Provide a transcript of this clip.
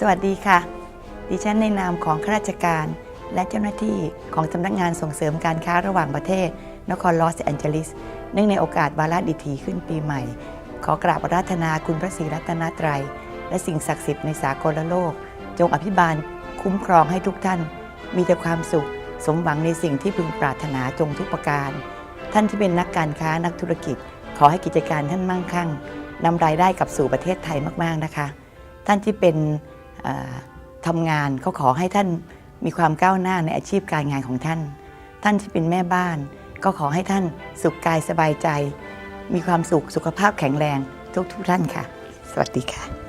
สวัสดีค่ะ ดิฉันในนามของข้าราชการ และเจ้าหน้าที่ของสำนักงานส่งเสริมการค้าระหว่างประเทศ นครลอสแอนเจลิส เนื่องในโอกาสวาระดิถีขึ้นปีใหม่ ขอกราบอาราธนาคุณพระศรีรัตนตรัย และสิ่งศักดิ์สิทธิ์ในสากลโลก จงอภิบาลคุ้มครองให้ทุกท่าน มีแต่ความสุข สมหวังในสิ่งที่พึงปรารถนาจงทุกประการ ท่านที่เป็นนักการค้านักธุรกิจ ขอให้กิจการท่านมั่งคั่งนำรายได้กลับสู่ประเทศไทยมากๆนะคะ ท่านที่เป็น ทำงานก็ขอให้ท่านมีความก้าวหน้าในอาชีพการงานของท่าน ท่านที่เป็นแม่บ้าน ก็ขอให้ท่านสุขกายสบายใจ มีความสุขสุขภาพแข็งแรงทุกทุกท่านค่ะ สวัสดีค่ะ